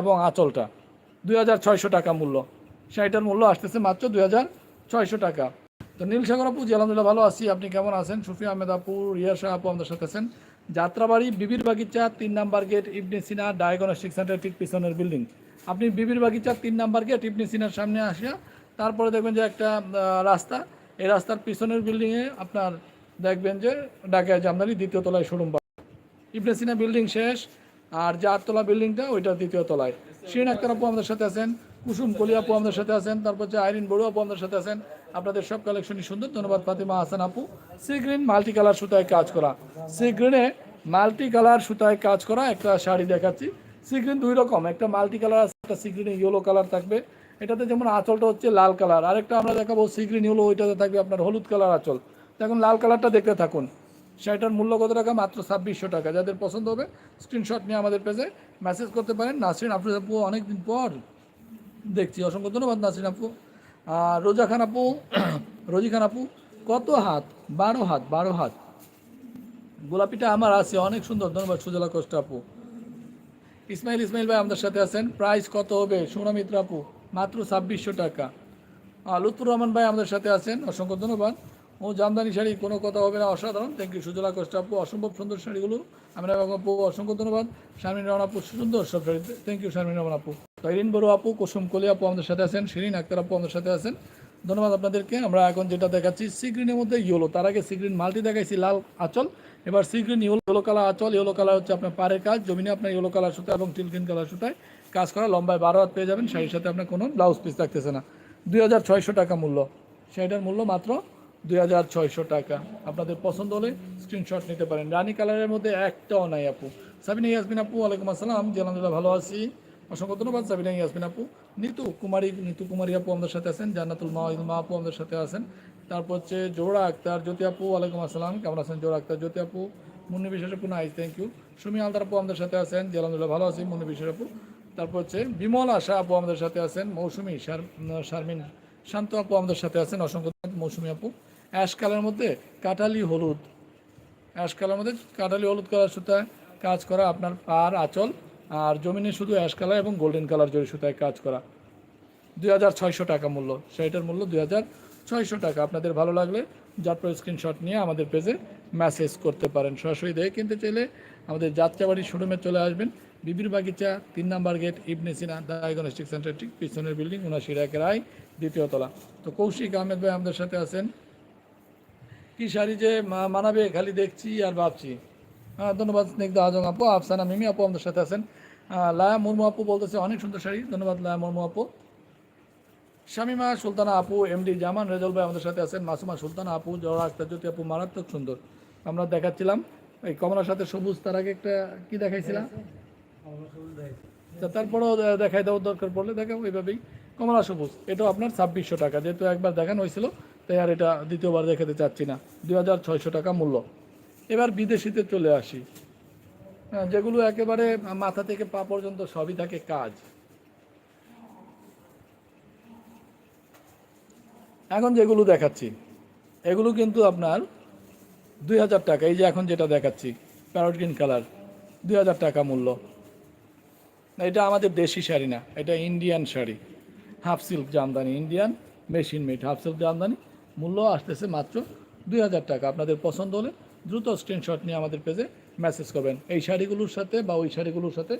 এবং আঁচলটা। দুই হাজার ছয়শো টাকা মূল্য। শাড়িটার মূল্য আসতেছে মাত্র দুই হাজার ছয়শো টাকা। তো নীলসাগর আপু জি, আলহামদুলিল্লাহ ভালো আছি। আপনি কেমন আছেন? সুফি আহমেদ আপু, রিয়া শাহ আপু আমাদের সাথে আছেন। যাত্রাবাড়ি বিবির বাগিচা তিন number gate, Ibne Sina, diagnostic centre ঠিক পিছনের বিল্ডিং। আপনি বিবির বাগিচা তিন নাম্বার গেট, ইবনে সিনার সামনে আসিয়া তারপরে দেখবেন যে একটা রাস্তা। এই রাস্তার পিছনের বিল্ডিংয়ে আপনার দেখবেন যে ঢাকা জামদানি দ্বিতীয় তলায় শোরুম ইবনে সিনা বিল্ডিং শেষ। আর যে আটতলা বিল্ডিংটা, ওইটা দ্বিতীয় তলায়। শিরিন আক্তার আপু আমাদের সাথে আছেন, কুসুম কলি আপু আমাদের সাথে আছেন, তারপর হচ্ছে আইরিন বড়ু আপু আমাদের সাথে আছেন। আপনাদের সব কালেকশনই সুন্দর। ধন্যবাদ, ফাতিমা হাসান আপু। সি গ্রিন মাল্টি কালার সুতায় কাজ করা। সি গ্রিনে মাল্টি কালার সুতায় কাজ করা একটা শাড়ি দেখাচ্ছি। সি গ্রিন দুই রকম, একটা মাল্টি কালার আছে, একটা সি গ্রিনে ইয়েলো কালার থাকবে। এটাতে যেমন আঁচলটা হচ্ছে লাল কালার আরেকটা আমরা দেখাবো সি গ্রিন ইয়েলো ওইটাতে থাকবে আপনার হলুদ কালার আঁচল। দেখুন, লাল কালারটা দেখতে থাকুন। শাড়িটার মূল্য কত টাকা? মাত্র ছাব্বিশশো টাকা। যাদের পছন্দ হবে স্ক্রিনশট নিয়ে আমাদের পেজে মেসেজ করতে পারেন। নাসরিন আফরোজ আপু, অনেকদিন পর দেখছি। অসংখ্য ধন্যবাদ নাসরিন আপু। আর রোজা খান আপু, রোজি খান আপু, কত হাত? বারো হাত বারো হাত। গোলাপিটা আমার আছে, অনেক সুন্দর। ধন্যবাদ সুজলা কষ্ট আপু। ইসমাইল ইসমাইল ভাই আমাদের সাথে আছেন। প্রাইস কত হবে? সোনা আপু, মাত্র ছাব্বিশশো টাকা। লুৎফুর রহমান ভাই আমাদের সাথে আছেন। অসংখ্য ধন্যবাদ। ও জামদানি শাড়ি, কোনো কথা হবে না, অসাধারণ। থ্যাংক ইউ সুজলা, কষ্ট আপু, অসম্ভব সুন্দর শাড়িগুলো। আমরা আপু, অসংখ্য ধন্যবাদ। শারমিন রহমান আপু, সুন্দর সব শাড়ি থ্যাংক ইউ শারমিন রহমান আপু। তৈরিন বড়ু আপু, কুসুম কলি আপু আমাদের সাথে আছেন। শিরিন আক্তার আপু আমাদের সাথে আছেন। ধন্যবাদ আপনাদেরকে। আমরা এখন যেটা দেখাচ্ছি, সিগ্রিনের মধ্যে ইয়েলো। তার আগে সিগ্রিন মাল্টি দেখাইছি, লাল আঁচল। এবার সিগ্রিন ইয়েলো কালার আঁচল। ইয়েলো কালার হচ্ছে আপনার পাড়ের কাজ। জমিনে আপনার ইয়েলো কালার সুতা এবং টিলকিন কালার সুতায় কাজ করা। লম্বায় বারো হাত পেয়ে যাবেন। শাড়ির সাথে আপনার কোনো ব্লাউজ পিস থাকতেছে না। দুই হাজার ছয়শো টাকা মূল্য। শাড়িটার মূল্য মাত্র দুই হাজার ছয়শো টাকা। আপনাদের পছন্দ হলে স্ক্রিনশট নিতে পারেন। রানী কালারের মধ্যে একটাও নাই আপু। সাবিনা ইয়াসমিন আপু, ওয়ালাইকুম আসসালাম। জি, আলহামদুলিল্লাহ, ভালো আছি। অসংখ্য ধন্যবাদ, সাবিনা ইয়াসমিন আপু। নিতু কুমারী নিতু কুমারী আপু আমাদের সাথে আছেন। জান্নাতুল মা মা আপু আমাদের সাথে আছেন। তারপর হচ্ছে জোড়া আক্তার, জ্যোতি আপু, ওয়ালাইকুম আসসালাম। কেমন আছেন জোড়া আক্তার, জ্যোতি আপু? মুন্নি বিশ্বাস আপু nice thank you Sumi Haldar আপু আমাদের সাথে আছেন। জি, আলহামদুলিল্লাহ, ভালো আছি, মুন্নি বিশ্বাস আপু। তারপর হচ্ছে বিমল আশা আপু আমাদের সাথে আছেন। মৌসুমি শার- শারমিন শান্ত আপু আমাদের সাথে আছেন। অসংখ্য মৌসুমি আপু। অ্যাশ কালার মধ্যে কাটালি হলুদ। অ্যাশ কালার মধ্যে কাটালি হলুদ কালার সুতায় কাজ করা আপনার পার আঁচল, আর জমিনে শুধু অ্যাশ কালার এবং গোল্ডেন কালার জড়ি সুতায় কাজ করা। দুই হাজার ছয়শো টাকা মূল্য শাড়িটার মূল্য দুই হাজার ছয়শো টাকা। আপনাদের ভালো লাগলে যাত্রা স্ক্রিনশট নিয়ে আমাদের পেজে মেসেজ করতে পারেন। সরাসরি দেখে কিনতে চাইলে আমাদের যাত্রাবাড়ি শোরুমে চলে আসবেন। বিবির বাগিচা, তিন number gate Ibn Sina diagnostic centre ঠিক পিছনের বিল্ডিং উনাশি আই দ্বিতীয় তলা। তো কৌশিক আহমেদ ভাই আমাদের সাথে আছেন। কি শাড়ি যে মানাবে খালি দেখছি আর ভাবছি। হ্যাঁ ধন্যবাদ স্নিগ্ধ আজম আপু, আফসানা মিমি আপু আমাদের সাথে আছেন। লায়া মুর্মু আপু বলতেছে অনেক সুন্দর শাড়ি। ধন্যবাদ লায়া মুর্মু আপু। শামিমা, সুলতানা আপু, এমডি জামান, রেজল ভাই আমাদের সাথে আছেন। মাসুমা, সুলতানা আপু জওয়া আক্তার জ্যোতি আপু, মারাত্মক সুন্দর। আমরা দেখাচ্ছিলাম। এই কমলার সাথে সবুজ, তার আগে একটা কি দেখাইছিলাম? তা তারপরেও দেখাই দেওয়ার দরকার পড়লে দেখাবো এইভাবেই। কমলা সবুজ, এটাও আপনার ছাব্বিশশো টাকা, যেহেতু একবার দেখানো হয়েছিল। তাই আর এটা দ্বিতীয়বার দেখাতে চাচ্ছি না। দুই হাজার ছয়শো টাকা মূল্য। এবার বিদেশিতে চলে আসি। যেগুলো একেবারে মাথা থেকে পা পর্যন্ত সবই থাকে কাজ। এখন যেগুলো দেখাচ্ছি, এগুলো কিন্তু আপনার দুই হাজার টাকা। এই যে এখন যেটা দেখাচ্ছি প্যারট গ্রিন কালার দুই হাজার টাকা মূল্য। এটা আমাদের দেশি শাড়ি না, এটা Indian sari. Half silk Jamdani Indian machine made half silk Jamdani. মূল্য আসতেছে মাত্র দুই হাজার টাকা। আপনাদের পছন্দ হলে দ্রুত স্ক্রিনশট নিয়ে আমাদের পেজে মেসেজ করবেন। এই শাড়িগুলোর সাথে বা ওই শাড়িগুলোর সাথে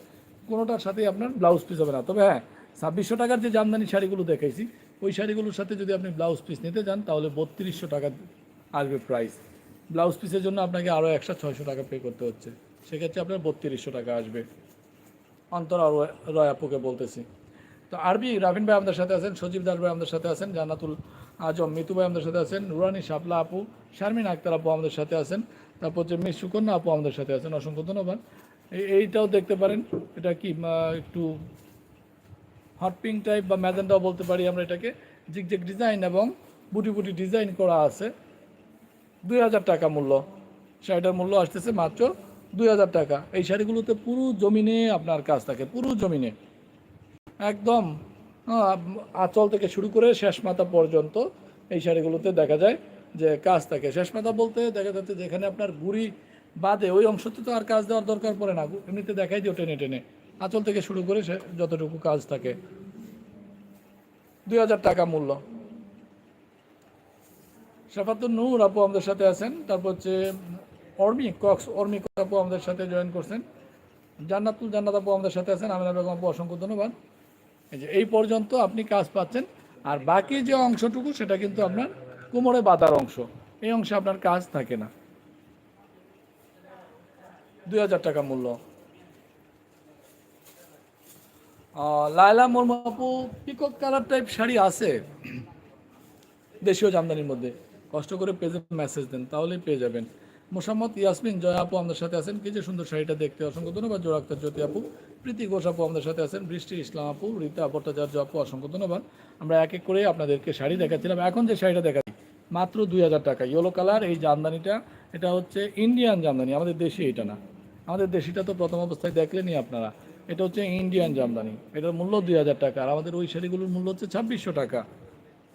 কোনোটার সাথেই আপনার ব্লাউজ পিস হবে না। তবে হ্যাঁ ছাব্বিশশো টাকার যে জামদানি শাড়িগুলো দেখাইছি, ওই শাড়িগুলোর সাথে যদি আপনি ব্লাউজ পিস নিতে যান তাহলে বত্রিশশো টাকা আসবে প্রাইস ব্লাউজ পিসের জন্য আপনাকে আরও একশো ছয়শো টাকা পে করতে হচ্ছে। সেক্ষেত্রে আপনার বত্রিশশো টাকা আসবে। অন্তরা রয় আপুকে বলতেছি। তো আরবি রাফিন ভাই আমাদের সাথে আছেন, সজীব দাস ভাই আমাদের সাথে আছেন, জান্নাতুল আজম মিতু ভাই আমাদের সাথে আছেন, নুরানি শাপলা আপু, শারমিন আক্তার আপু আমাদের সাথে আছেন, তারপর যে মিস সুকন্যা আপু আমাদের সাথে আছেন, অসংখ্য ধন্যবাদ। এই- এইটাও দেখতে পারেন, এটা কি একটু হট পিঙ্ক টাইপ বা ম্যাজেন্টাও বলতে পারি আমরা এটাকে। জিগজেগ ডিজাইন এবং বুটি বুটি ডিজাইন করা আছে। দুই হাজার টাকা মূল্য। শাড়িটার মূল্য আসতেছে মাত্র দুই হাজার টাকা। এই শাড়িগুলোতে পুরো জমিনে আপনার কাজ থাকে, পুরো জমিনে। একদম আঁচল থেকে শুরু করে শেষ মাথা পর্যন্ত এই শাড়িগুলোতে দেখা যায় যে কাজ থাকে। শেষ মাথা বলতে দেখা যাচ্ছে যেখানে আপনার গুড়ি বাদে ওই অংশতে তো আর কাজ দেওয়ার দরকার পড়ে না। এমনিতে দেখাই দিও টেনে টেনে। আঁচল থেকে শুরু করে সে যতটুকু কাজ থাকে। দুই হাজার টাকা মূল্য। শাফাতুর নূর আপু আমাদের সাথে আছেন। তারপর হচ্ছে অর্মি, কক্স অর্মি আপু আমাদের সাথে জয়েন করছেন। জান্নাতুল জান্নাত আপু আমাদের সাথে আছেন। আমিনা বেগম আপু, অসংখ্য ধন্যবাদ। এই যে, এই পর্যন্ত আপনি কাজ পাচ্ছেন। আর বাকি যে অংশটুকু, সেটা কিন্তু আপনার কোমরে বাঁধার অংশ। এই অংশে আপনার কাজ থাকে না। দুই হাজার টাকা মূল্য। লায়লা মুর্মু আপু পিকক কালার টাইপ শাড়ি আছে। দেশীয় জামদানির মধ্যে। কষ্ট করে পেজে মেসেজ দেন, তাহলেই পেয়ে যাবেন। মোসাম্মদ ইয়াসমিন জয় আপু আমাদের সাথে আছেন। কি যে সুন্দর শাড়িটা দেখতে, অসংখ্য ধন্যবাদ। জোরাক্তার জ্যোতি আপু, প্রীতি ঘোষ আপু আমাদের সাথে আছেন। বৃষ্টি ইসলাম আপু, রীতা ভট্টাচার্য আপু, অসংখ্য ধন্যবাদ। আমরা এক এক করে আপনাদেরকে শাড়ি দেখাচ্ছিলাম। এখন যে শাড়িটা দেখাচ্ছি, মাত্র দুই হাজার টাকা। ইয়েলো কালার এই জামদানিটা, এটা হচ্ছে ইন্ডিয়ান জামদানি, আমাদের দেশে এটা না। আমাদের দেশিটা তো প্রথম অবস্থায় দেখলেনি আপনারা। এটা হচ্ছে ইন্ডিয়ান জামদানি। এটার মূল্য দুই হাজার টাকা। আর আমাদের ওই শাড়িগুলোর মূল্য হচ্ছে ছাব্বিশশো টাকা।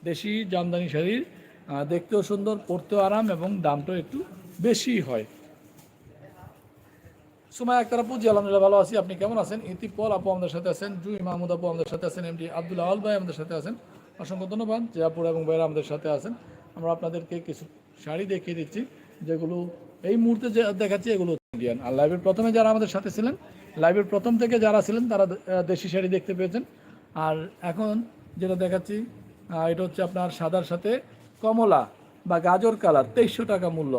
দেশি জামদানি শাড়ির দেখতেও সুন্দর, পরতেও আরাম এবং দামটাও একটু বেশি হয়। সুমাই আক্তার আপু, জি, আলহামদুলিল্লাহ ভালো আছি। আপনি কেমন আছেন? ইতি পল আপু আমাদের সাথে আছেন, জুই মাহমুদ আপু আমাদের সাথে আছেন, এমডি আব্দুল্লাহ আল ভাই আমাদের সাথে আছেন। অসংখ্য ধন্যবাদ। জিয়াপুর এবং ভাইরা আমাদের সাথে আছেন। আমরা আপনাদেরকে কিছু শাড়ি দেখিয়ে দিচ্ছি, যেগুলো এই মুহূর্তে যে দেখাচ্ছি, এগুলো ইন্ডিয়ান আর লাইভের প্রথমে যারা আমাদের সাথে ছিলেন লাইভের প্রথম থেকে যারা ছিলেন, তারা দেশি শাড়ি দেখতে পেয়েছেন। আর এখন যেটা দেখাচ্ছি এটা হচ্ছে আপনার সাদার সাথে কমলা বা গাজর কালার, তেইশশো টাকা মূল্য।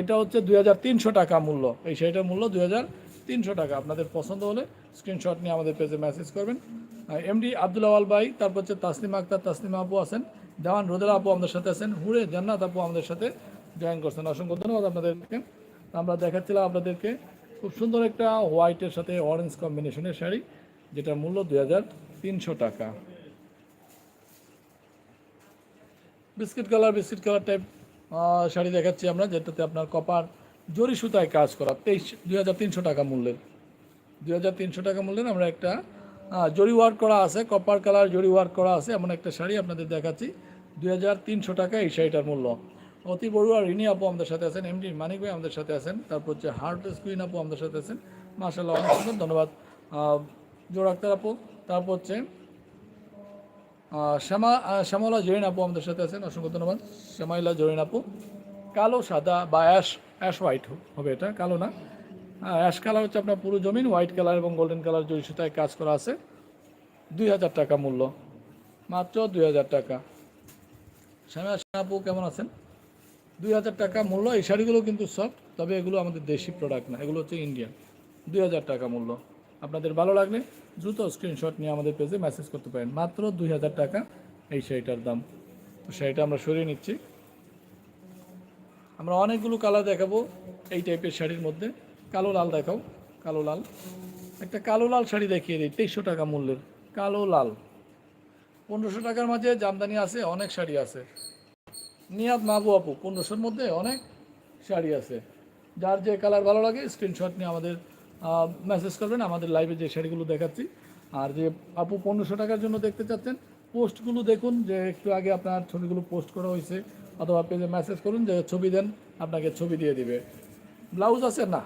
এটা হচ্ছে দুই হাজার তিনশো টাকা মূল্য। এই শাড়িটার মূল্য দুই হাজার তিনশো টাকা। আপনাদের পছন্দ হলে স্ক্রিনশট নিয়ে আমাদের পেজে মেসেজ করবেন। এমডি আব্দুল্লাহ আল ভাই, তারপর হচ্ছে তাসলিমা আক্তার তাসলিমা আপু আছেন। দেওয়ান রোদেলা আপু আমাদের সাথে আছেন। হুড়ে জান্নাত আপু আমাদের সাথে জয়েন করছেন। অসংখ্য ধন্যবাদ আপনাদেরকে। আমরা দেখাচ্ছিলাম আপনাদেরকে খুব সুন্দর একটা হোয়াইটের সাথে অরেঞ্জ কম্বিনেশনের শাড়ি, যেটার মূল্য দুই হাজার তিনশো টাকা। Biscuit colour biscuit colour type sari দেখাচ্ছি আমরা, যেটাতে আপনার কপার জরি সুতায় কাজ করা, তেইশ, দুই হাজার তিনশো টাকা মূল্যের। দুই হাজার তিনশো টাকা মূল্যের আমরা একটা জরি ওয়ার্ক করা আছে, কপার কালার জরি ওয়ার্ক করা আছে, এমন একটা শাড়ি আপনাদের দেখাচ্ছি, দুই হাজার তিনশো টাকা এই শাড়িটার মূল্য। অতি বড়ুয়া রিনি আপু আমাদের সাথে আছেন, এমডি মানিক ভাই আমাদের সাথে আছেন, তারপর হচ্ছে হার্ট স্কুইন আপু আমাদের সাথে আছেন মার্শাল্লাহ অনেক সুন্দর, ধন্যবাদ। জোর আক্তার আপু, তারপর হচ্ছে শ্যামা শ্যামলা জৈন আপু আমাদের সাথে আছেন, অসংখ্য ধন্যবাদ। শ্যামাইলা জৈন আপু, কালো, সাদা বা অ্যাশ অ্যাশ হোয়াইট হবে এটা, কালো না। অ্যাশ কালার হচ্ছে আপনার পুরো জমিন, হোয়াইট কালার এবং গোল্ডেন কালার জরি সুতায় কাজ করা আছে। দুই হাজার টাকা মূল্য, মাত্র দুই হাজার টাকা। শ্যামা আপু, কেমন আছেন? দুই হাজার টাকা মূল্য, এই শাড়িগুলো কিন্তু সফট, তবে এগুলো আমাদের দেশি প্রোডাক্ট না, এগুলো হচ্ছে ইন্ডিয়ান দুই হাজার টাকা মূল্য। আপনাদের ভালো লাগলে দ্রুত স্ক্রিনশট নিয়ে আমাদের পেজে মেসেজ করতে পারেন। মাত্র দুই হাজার টাকা এই শাড়িটার দাম। তো শাড়িটা আমরা সরিয়ে নিচ্ছি। আমরা অনেকগুলো কালার দেখাবো এই টাইপের শাড়ির মধ্যে। কালো লাল দেখাও, কালো লাল। একটা কালো লাল শাড়ি দেখিয়ে দিই, তেইশশো টাকা মূল্যের। কালো লাল। পনেরোশো টাকার মাঝে জামদানি আছে, অনেক শাড়ি আছে। নিয়াদ মাহবু আপু, পনেরোশোর মধ্যে অনেক শাড়ি আছে। যার যে কালার ভালো লাগে স্ক্রিনশট নিয়ে আমাদের মেসেজ করবেন, আমাদের লাইভে যে শাড়িগুলো দেখাচ্ছি। আর যে আপু পনেরোশো টাকার জন্য দেখতে চাচ্ছেন পোস্টগুলো দেখুন, যে একটু আগে আপনার ছবিগুলো পোস্ট করা হয়েছে, অথবা পেজে মেসেজ করুন, যে ছবি দেন, আপনাকে ছবি দিয়ে দিবে। ব্লাউজ আছে না?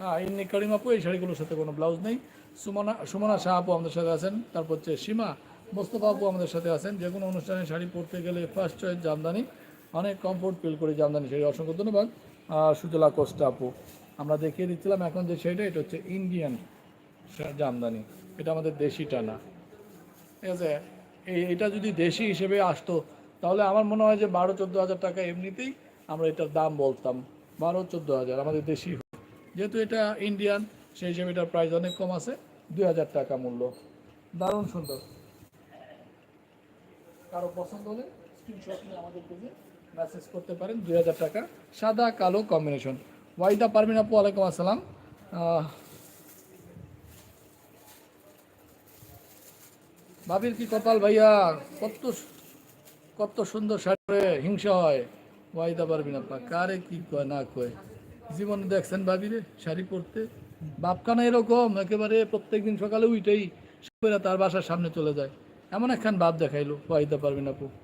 হ্যাঁ ইন্নি করিম আপু, এই শাড়িগুলোর সাথে কোনো ব্লাউজ নেই। সুমনা সুমনা শাহ আপু আমাদের সাথে আছেন, তারপর হচ্ছে সীমা মোস্তফা আপু আমাদের সাথে আছেন। যে কোনো অনুষ্ঠানে শাড়ি পরতে গেলে ফার্স্ট চয়েস জামদানি, অনেক কমফোর্ট ফিল করি জামদানি শাড়ি। অসংখ্য ধন্যবাদ। সুজলা কোস্টা আপু। আমরা দেখিয়ে দিচ্ছিলাম এখন যে সেটা, এটা হচ্ছে ইন্ডিয়ান জামদানি। এটা আমাদের দেশিটা না ঠিক আছে? এই, এটা যদি দেশি হিসেবে আসতো, তাহলে আমার মনে হয় যে বারো, চোদ্দ হাজার টাকা এমনিতেই আমরা এটার দাম বলতাম। বারো, চোদ্দ হাজার, আমাদের দেশি যেহেতু এটা ইন্ডিয়ান সেই হিসেবে এটার প্রাইস অনেক কম আছে, দুই হাজার টাকা মূল্য। দারুণ সুন্দর। কারও পছন্দ হলে স্ক্রিনশট নিয়ে আমাদের পেজে মেসেজ করতে পারেন। দুই হাজার টাকা সাদা কালো কম্বিনেশন ওয়াইদা পারমিন আপু ওয়ালাইকুম আসসালাম। ভাবির কি কপাল ভাইয়া? কত কত সুন্দর শাড়ি হিংসা হয়। ওয়াইদা পারবিন আপা, কারে কি কয়, না কয়। জীবনে দেখছেন ভাবিরে শাড়ি পরতে? বাপখানা এরকম, একেবারে প্রত্যেকদিন সকালে উইটেই সবাই তার বাসার সামনে চলে যায়। এমন একখান বাপ দেখাইলো ওয়াইদা পারবিন আপু।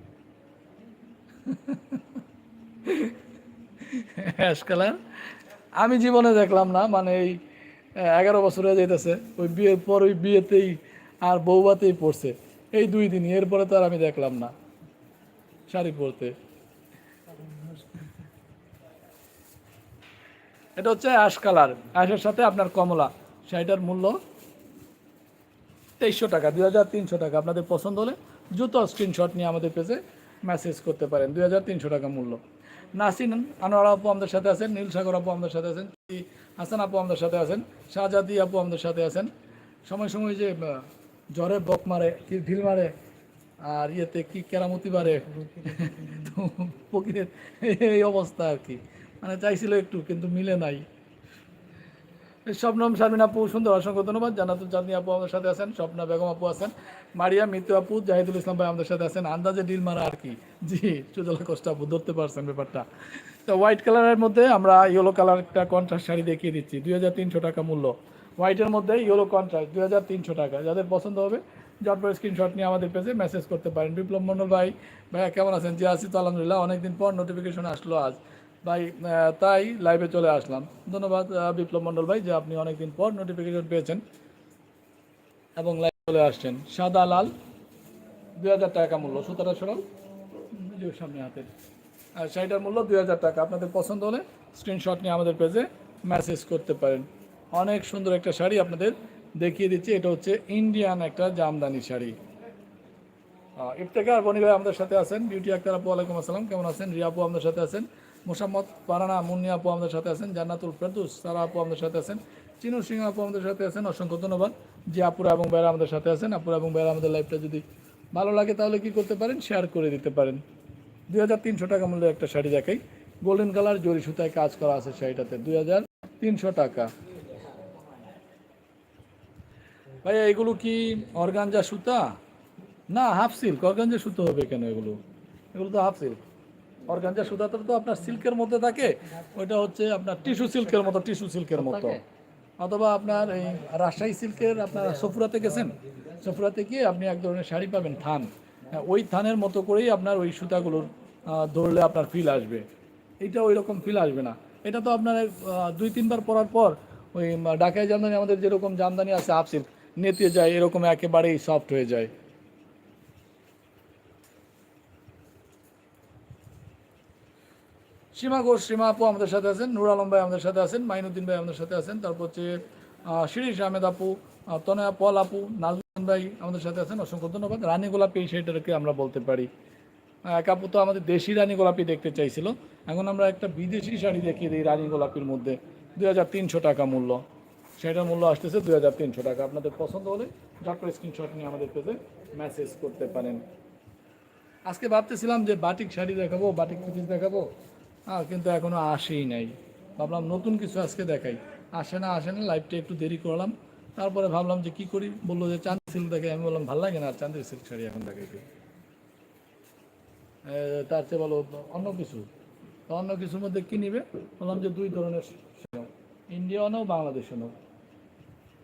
কালার। আমি জীবনে দেখলাম না মানে এই এগারো বছর হয়ে যাইতেছে। ওই বিয়ের পর ওই বিয়েতেই আর বৌবাতেই পড়ছে। এই দুই দিন এরপরে তো আর আমি দেখলাম না শাড়ি পরতে। এটা হচ্ছে অ্যাশ কালার। অ্যাশের সাথে আপনার কমলা। শাড়িটার মূল্য তেইশশো টাকা, দুই হাজার তিনশো টাকা। আপনাদের পছন্দ হলে জুতো স্ক্রিনশট নিয়ে আমাদের পেজে মেসেজ করতে পারেন। দুই হাজার তিনশো টাকা মূল্য। নাসিন, আনোয়ার আপু আমাদের সাথে আছেন, নীল সাগর আপু আমাদের সাথে আছেন, হাসান আপু আমাদের সাথে আছেন, শাহজাদি আপু আমাদের সাথে আছেন। সময় সময় যে জ্বরে বক মারে, কি ঢিল মারে, আর ইয়েতে কি কেরামতি বাড়ে ফকিরের এই অবস্থা আর কি। মানে চাইছিল একটু, কিন্তু মিলে নাই। স্বপ্নম শারমিন আপু, সুন্দর, অসংখ্য ধন্যবাদ। জানাতুল চাঁদনি আপু আমাদের সাথে আছেন, স্বপ্না বেগম আপু আছেন, মারিয়া, মিতু আপু, জাহিদুল ইসলাম ভাই আমাদের সাথে আছেন। আন্দাজে ডিল মারা আর কি। জি, সুজলা কষ্ট আপু, ধরতে পারছেন ব্যাপারটা। তো হোয়াইট কালারের মধ্যে আমরা ইয়েলো কালার একটা কন্ট্রাস্ট শাড়ি দেখিয়ে দিচ্ছি। দুই হাজার তিনশো টাকা মূল্য। হোয়াইটের মধ্যে ইয়েলো কন্ট্রাস্ট দুই হাজার তিনশো টাকা। যাদের পছন্দ হবে জটপর স্ক্রিনশট নিয়ে আমাদের পেজে মেসেজ করতে পারেন। বিপ্লব মন্ডল ভাই, ভাইয়া কেমন আছেন? জি, আছি তো, আলহামদুলিল্লাহ, অনেকদিন পর নোটিফিকেশন আসলো আজ। ভাই তাই লাইভে চলে আসলাম। ধন্যবাদ বিপ্লব মন্ডল ভাই যে আপনি অনেকদিন পর নোটিফিকেশন পেয়েছেন এবং লাইভে চলে আসছেন। সাদা লাল দুই হাজার টাকা মূল্য। সুতরাং সরাল সামনে আর শাড়িটার মূল্য দুই হাজার টাকা। আপনাদের পছন্দ হলে স্ক্রিনশট নিয়ে আমাদের পেজে মেসেজ করতে পারেন। অনেক সুন্দর একটা শাড়ি আপনাদের দেখিয়ে দিচ্ছি। এটা হচ্ছে ইন্ডিয়ান একটা জামদানি শাড়ি। আহ, ইফতেখার বনি ভাই আমাদের সাথে আছেন। বিউটি আক্তার আপু আলাইকুম আসসালাম। কেমন আছেন? রিয়া আপু আমাদের সাথে আছেন। মোসাম্মদ পারানা মুন্নি আপু আমাদের সাথে আছেন, জান্নাতুল ফেরদুস সারা আপু আমাদের সাথে আছেন, চিনু সিং আপু আমাদের সাথে আছেন, অসংখ্য ধন্যবাদ। যে আপুরা এবং বেড়া আমাদের সাথে আছেন, আপুরা এবং ভাইরা আমাদের লাইভটা যদি ভালো লাগে তাহলে কি করতে পারেন? শেয়ার করে দিতে পারেন। দুই হাজার তিনশো টাকা মূল্যের একটা শাড়ি দেখাই। গোল্ডেন কালার জরি সুতায় কাজ করা আছে শাড়িটাতে। দুই হাজার তিনশো টাকা। ভাইয়া, এগুলো কি অর্গানজা সুতা? না হাফ সিল্ক অর্গানজা সুতো হবে কেন এগুলো? এগুলো তো হাফ সিল্ক অর্গানজা সুতাটা তো আপনার সিল্কের মধ্যে থাকে ওইটা হচ্ছে আপনার টিস্যু সিল্কের মতো টিস্যু সিল্কের মতো। অথবা আপনার এই রাজশাহী সিল্কের আপনার সফুরাতে গেছেন সফুরাতে গিয়ে আপনি এক ধরনের শাড়ি পাবেন থান। হ্যাঁ, ওই থানের মতো করেই আপনার ওই সুতাগুলোর ধরলে আপনার ফিল আসবে। এটা ওই রকম ফিল আসবে না। এটা তো আপনার দুই তিনবার পরার পর ওই ঢাকায় জামদানি আমাদের যেরকম জামদানি আছে হাফ সিল্ক নেতে যায় এরকম একেবারেই সফট হয়ে যায়। সীমা ঘোষ, সীমা আপু আমাদের সাথে আছেন, নুর আলম ভাই আমাদের সাথে আছেন, মাইনুদ্দিন ভাই আমাদের সাথে আছেন, তারপর হচ্ছে শিরিষ আহমেদ আপু তনয়া, পল আপু নাজমান ভাই আমাদের সাথে আছেন, অসংখ্য ধন্যবাদ। রানী গোলাপি সেটাকে আমরা বলতে পারি। এক আপু তো আমাদের দেশি রানী গোলাপি দেখতে চাইছিল। এখন আমরা একটা বিদেশি শাড়ি দেখিয়ে দিই রানী গোলাপির মধ্যে। দুই হাজার তিনশো টাকা মূল্য। সেটার মূল্য আসতেছে দুই হাজার তিনশো টাকা। আপনাদের পছন্দ হলে করে স্ক্রিনশট নিয়ে আমাদের পেজে মেসেজ করতে পারেন। আজকে ভাবতেছিলাম যে বাটিক শাড়ি দেখাবো, বাটিক পিস দেখাবো। হ্যাঁ কিন্তু এখনও আসেই নাই। ভাবলাম নতুন কিছু আজকে দেখাই। আসে না আসে না লাইভটা একটু দেরি করলাম। তারপরে ভাবলাম যে কি করি? বলল যে চাঁদ সিল্ক দেখাই আমি বললাম, ভালো লাগে না আর চাঁদের সিল্ক শাড়ি এখন দেখাইতে তার চেয়ে বলো, অন্য কিছু। তো অন্য কিছুর মধ্যে কী নিবে? বললাম যে দুই ধরনের ইন্ডিয়া নাও বাংলাদেশও নাও।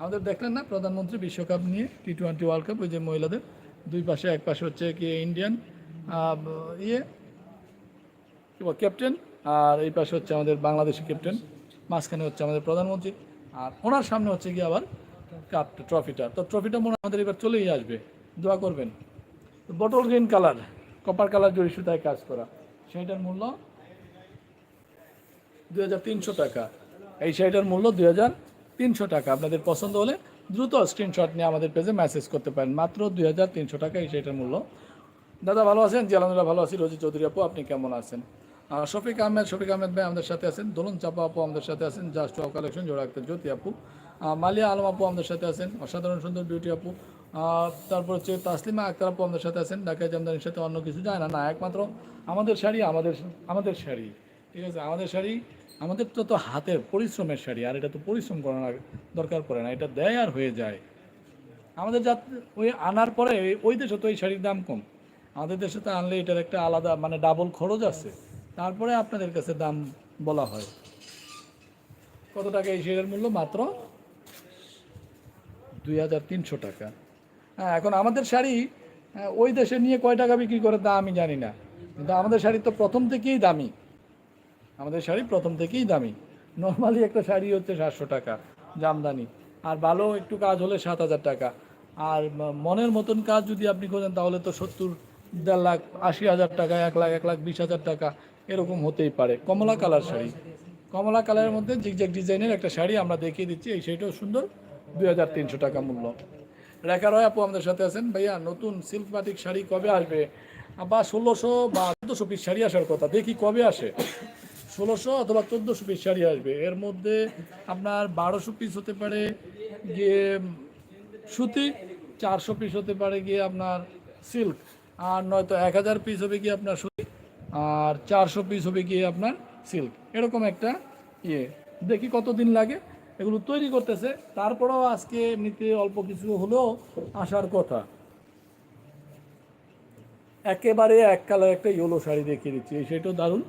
আমাদের দেখলেন না, প্রধানমন্ত্রী বিশ্বকাপ নিয়ে টি টোয়েন্টি ওয়ার্ল্ড কাপ ওই যে মহিলাদের। দুই পাশে, এক পাশে হচ্ছে কি ইন্ডিয়ান ইয়ে কি ক্যাপ্টেন আর এই পাশে হচ্ছে আমাদের বাংলাদেশি ক্যাপ্টেন মাঝখানে হচ্ছে আমাদের প্রধানমন্ত্রী, আর ওনার সামনে হচ্ছে কি আবার কাপ ট্রফিটা তো ট্রফিটা মনে আমাদের এবার চলেই আসবে। দোয়া করবেন। Bottle green colour copper colour জড়ি সুতায় কাজ করা। সেইটার মূল্য দুই হাজার তিনশো টাকা। এই শাড়িটার মূল্য দুই হাজার তিনশো টাকা। আপনাদের পছন্দ হলে দ্রুত স্ক্রিনশট নিয়ে আমাদের পেজে মেসেজ করতে পারেন। মাত্র দুই হাজার তিনশো টাকা এই শাড়িটার মূল্য। দাদা ভালো আছেন? জি ভালো আছি। রোজি চৌধুরী আপু, আপনি কেমন আছেন? শফিক আহমেদ শফিক আহমেদ ভাই আমাদের সাথে আছেন, দোলন চাপা আপু আমাদের সাথে আছেন, জাস্ট কালেকশন, জোড়া আক্তার জ্যোতি আপু। মালিয়া আলম আপু আমাদের সাথে আছেন, অসাধারণ সুন্দর বিউটি আপু। তারপর হচ্ছে তাসলিমা আক্তার আপু আমাদের সাথে আছেন ঢাকায় জামদানির সাথে অন্য কিছু যায় না না, একমাত্র আমাদের শাড়ি, আমাদের আমাদের শাড়ি, ঠিক আছে? আমাদের শাড়ি, আমাদের তো তো হাতের পরিশ্রমের শাড়ি, আর এটা তো পরিশ্রম করার দরকার পড়ে না, এটা দেয় আর হয়ে যায়। আমাদের যা ওই আনার পরে, ওই দেশে তো এই শাড়ির দাম কম। আমাদের দেশে তো আনলে এটার একটা আলাদা মানে ডাবল খরচ আছে। তারপরে আপনাদের কাছে দাম বলা হয়। কত টাকা এই শাড়ির মূল্য? মাত্র দুই হাজার তিনশো টাকা। হ্যাঁ এখন আমাদের শাড়ি হ্যাঁ, ওই দেশে নিয়ে কয় টাকা বিক্রি করে তা আমি জানি না। কিন্তু আমাদের শাড়ি তো প্রথম থেকেই দামি। আমাদের শাড়ি প্রথম থেকেই দামি। নর্মালি একটা শাড়ি হচ্ছে সাতশো টাকা জামদানি। আর ভালো একটু কাজ হলে সাত হাজার টাকা। আর মনের মতন কাজ যদি আপনি করেন তাহলে তো সত্তর দেড় লাখ আশি হাজার টাকা এক লাখ এক লাখ বিশ হাজার টাকা এরকম হতেই পারে। কমলা কালার শাড়ি। কমলা কালারের মধ্যে জিগজ্যাগ ডিজাইনের একটা শাড়ি আমরা দেখিয়ে দিচ্ছি। এই শাড়িটাও সুন্দর। দুই হাজার তিনশো টাকা মূল্য। রেখা রয় আপু আমাদের সাথে আছেন। ভাইয়া, নতুন সিল্ক বাটিক শাড়ি কবে আসবে? বা ষোলোশো বা চোদ্দোশো পিস শাড়ি আসার কথা। দেখি কবে আসে। ষোলোশো অথবা চোদ্দোশো পিস শাড়ি আসবে। এর মধ্যে আপনার বারোশো পিস হতে পারে। গিয়ে সুতি চারশো পিস হতে পারে গিয়ে আপনার সিল্ক আর নয়তো এক হাজার পিস হবে গিয়ে আপনার আর চারশো পিস হবে গিয়ে আপনার সিল্ক এরকম একটা ইয়ে। দেখি কতদিন লাগে। এগুলো তৈরি করতেছে। তারপরেও আজকে এমনিতে অল্প কিছু হলেও আসার কথা। একেবারে এক কালার একটা ইয়েলো শাড়ি দেখিয়ে দিচ্ছি। এই শাড়িটাও দারুণ।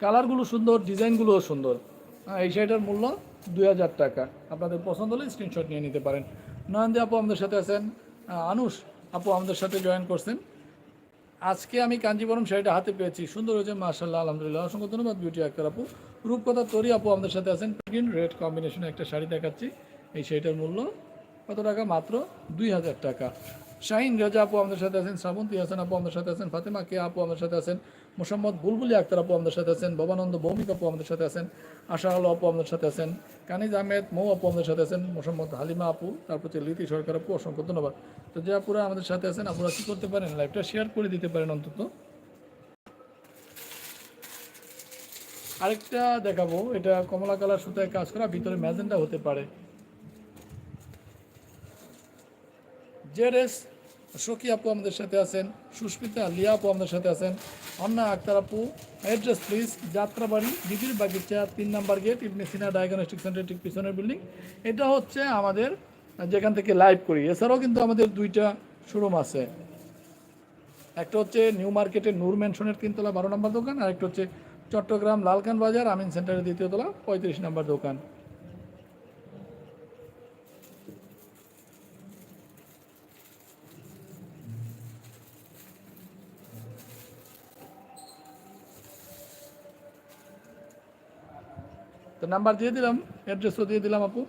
কালারগুলো সুন্দর, ডিজাইনগুলোও সুন্দর। এই শাড়িটার মূল্য দুই হাজার টাকা। আপনাদের পছন্দ হলে স্ক্রিনশট নিয়ে নিতে পারেন। নয়নদী আপু আমাদের সাথে আছেন। আনুষ আপু আমাদের সাথে জয়েন করছেন। আজকে আমি কাঞ্জিবরম শাড়িটা হাতে পেয়েছি। সুন্দর হয়েছে মার্শাল্লাহ আলহামদুলিল্লাহ। অসংখ্য ধন্যবাদ বিউটি আক্তার আপু। রূপকথা তরি আপু আমাদের সাথে আছেন। গ্রিন রেড কম্বিনেশনে একটা শাড়ি দেখাচ্ছি। এই শাড়িটার মূল্য কত টাকা? মাত্র দুই হাজার টাকা। শাহিন রাজা আপু আমাদের সাথে আছেন শ্রাবন্তী হাসান আপু আমাদের সাথে আছেন, ফাতেমা কে আপু আমাদের সাথে আছেন। মোসাম্মদ বুলবুলি আক্তার আপু আমাদের সাথে আছেন, ভবানন্দ ভৌমিক আপু আমাদের সাথে আছেন আশা আলো আপু আমাদের সাথে আছেন, কানিজ আহমেদ মৌ আপু আমাদের সাথে আছেন, মোসাম্মদ হালিমা আপু, তারপর হচ্ছে লিতি সরকার আপু, অসংখ্য ধন্যবাদ। তো যে আপুরা আমাদের সাথে আছেন, আপুরা কী করতে পারেন? লাইভটা শেয়ার করে দিতে পারেন অন্তত। আরেকটা দেখাবো, এটা কমলা কালার সুতায় কাজ করা, ভিতরে ম্যাজেন্টা হতে পারে। জেরেস সখী আপু আমাদের সাথে আছেন, সুস্মিতা, লিয়া আপু আমাদের সাথে আছেন। অন্না আক্তার আপু অ্যাড্রেস প্লিজ যাত্রাবাড়ি দিদির বাগিচা, তিন number gate Ibn Sina diagnostic centre ঠিক পিছনের বিল্ডিং এটা হচ্ছে আমাদের, যেখান থেকে লাইভ করি। এছাড়াও কিন্তু আমাদের দুইটা শোরুম আছে। একটা হচ্ছে নিউ মার্কেটের নূর ম্যানশনের তিনতলা বারো নম্বর দোকান আর একটা হচ্ছে চট্টগ্রাম লালকান বাজার, আমিন সেন্টারের দ্বিতীয় তলা, পঁয়ত্রিশ নম্বর দোকান। নাম্বার দিয়ে দিলাম অ্যাড্রেসও দিয়ে দিলাম আপু।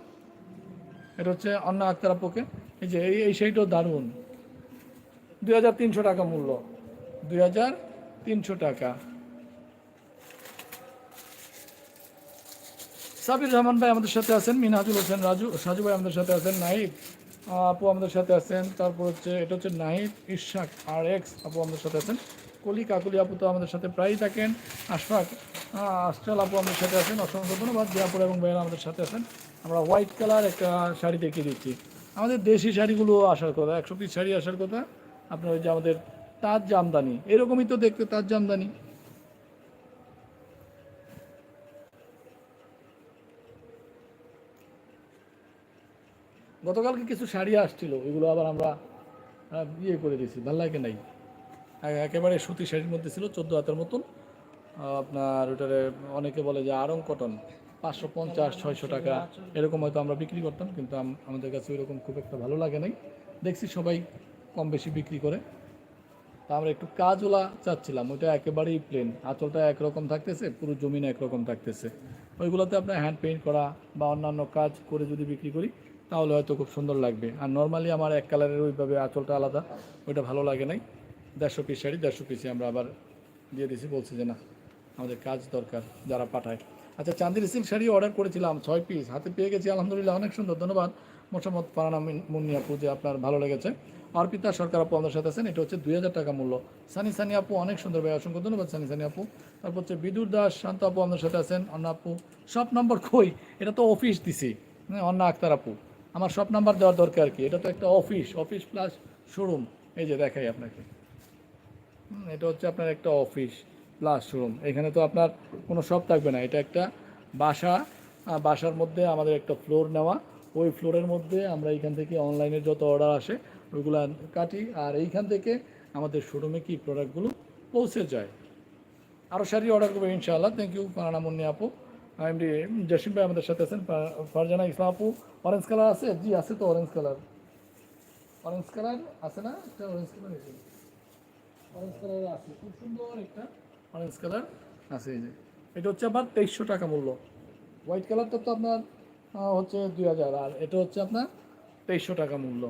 এটা হচ্ছে অন্য আক্তার আপুকে। এই যে এই সেইটাও দারুণ। দুই হাজার তিনশো টাকা মূল্য। দুই হাজার তিনশো টাকা। সাবির রহমান ভাই আমাদের সাথে আছেন, মিনহাজুল হোসেন রাজু, সাজু ভাই আমাদের সাথে আছেন, নাহিদ আপু আমাদের সাথে আছেন, তারপর হচ্ছে, এটা হচ্ছে নাহিদ, ইশাক, আর এক্স আপু আমাদের সাথে আছেন। কলি কাকুলি আপু তো আমাদের সাথে প্রায়ই থাকেন। আশফাক আশরাল আপু আমাদের সাথে আছেন। অসংখ্য ধন্যবাদ। জিয়াপুর এবং ভাইয়েরা আমাদের সাথে আছেন। আমরা হোয়াইট কালার একটা শাড়ি দেখিয়ে দিচ্ছি। আমাদের দেশি শাড়িগুলো আসার কথা, একশো পিস শাড়ি আসার কথা। আপনার ওই যে আমাদের তাজ জামদানি, এরকমই তো দেখতে তাজ জামদানি। গতকালকে কিছু শাড়ি আসছিল এগুলো আবার আমরা ইয়ে করে দিয়েছি, ভালো লাগে নাই। একেবারে সুতি শাড়ির মধ্যে ছিল, চোদ্দ হাতের মতন। আপনার ওটারে অনেকে বলে যে আরং কটন, পাঁচশো পঞ্চাশ, ছয়শো টাকা, এরকম হয়তো আমরা বিক্রি করতাম, কিন্তু আমাদের কাছে ওইরকম খুব একটা ভালো লাগে নাই। দেখছি সবাই কম বেশি বিক্রি করে। তা আমরা একটু কাজওয়ালা চাচ্ছিলাম, ওইটা একেবারেই প্লেন আঁচলটা একরকম থাকতেছে, পুরো জমিন একরকম থাকতেছে। ওইগুলোতে আপনার হ্যান্ড পেইন্ট করা বা অন্যান্য কাজ করে যদি বিক্রি করি, তাহলে হয়তো খুব সুন্দর লাগবে। আর নর্মালি আমার এক কালারের ওইভাবে আঁচলটা আলাদা, ওইটা ভালো লাগে নাই। দেড়শো পিস শাড়ি দেড়শো পিসে আমরা আবার দিয়ে দিয়েছি বলছি যে না আমাদের কাজ দরকার যারা পাঠায়। আচ্ছা চান্দির সিল্ক শাড়ি অর্ডার করেছিলাম ছয় পিস হাতে পেয়ে গেছি আলহামদুলিল্লাহ অনেক সুন্দর ধন্যবাদ। মোসাম্মদ পারানা মুন্নি আপু যে আপনার ভালো লেগেছে। অর্পিতা সরকার আপু আমাদের সাথে আছেন এটা হচ্ছে দুই হাজার টাকা মূল্য। সানি সানি আপু অনেক সুন্দর ভাই অসংখ্য ধন্যবাদ সানি সানি আপু। তারপর হচ্ছে বিদুর দাস শান্ত আপু আমাদের সাথে আছেন অন্য আপু। সব নম্বর কই? এটা তো অফিস দিছি। হ্যাঁ, অন্য আক্তার আপু। আমার সব নাম্বার দেওয়ার দরকার কি? এটা তো একটা অফিস অফিস প্লাস শোরুম এই যে দেখাই আপনাকে। এটা হচ্ছে আপনার একটা অফিস প্লাস শোরুম এখানে তো আপনার কোনো শপ থাকবে না। এটা একটা বাসা বাসার মধ্যে আমাদের একটা ফ্লোর নেওয়া। ওই ফ্লোরের মধ্যে আমরা এইখান থেকে অনলাইনে যত অর্ডার আসে, ওইগুলো কাটি আর এইখান থেকে আমাদের শোরুমে কি প্রোডাক্টগুলো পৌঁছে যায়। আরও শাড়ি অর্ডার করব ইনশাআল্লাহ। থ্যাংক ইউ পারানা মুন্নি আপু। এমডি জসিম ভাই আমাদের সাথে আছেন। ফারজানা ইসলাম আপু অরেঞ্জ কালার আছে? জি, আছে তো অরেঞ্জ কালার অরেঞ্জ কালার আছে না? একটা অরেঞ্জ কালার অরেঞ্জ কালার আছে। খুব সুন্দর একটা অরেঞ্জ কালার আছে এই যে। এটা হচ্ছে আবার তেইশশো টাকা মূল্য। হোয়াইট কালারটা তো আপনার হচ্ছে দুই হাজার। আর এটা হচ্ছে আপনার তেইশশো টাকা মূল্য।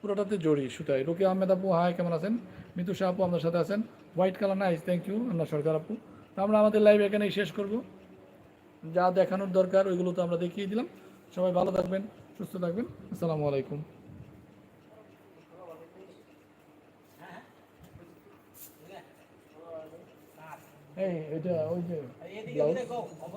পুরোটাতে জড়ি সুতাই রুকি আহমেদ আপু হাই কেমন আছেন? মিতু শাহ আপু আপনার সাথে আছেন। White colour nice thank you আল্লাহ সরকার আপু। তো আমরা আমাদের লাইভ এখানেই শেষ করব। যা দেখানোর দরকার ওইগুলো তো আমরা দেখিয়ে দিলাম। সবাই ভালো থাকবেন সুস্থ থাকবেন। আসসালামু আলাইকুম। এটা ওই যে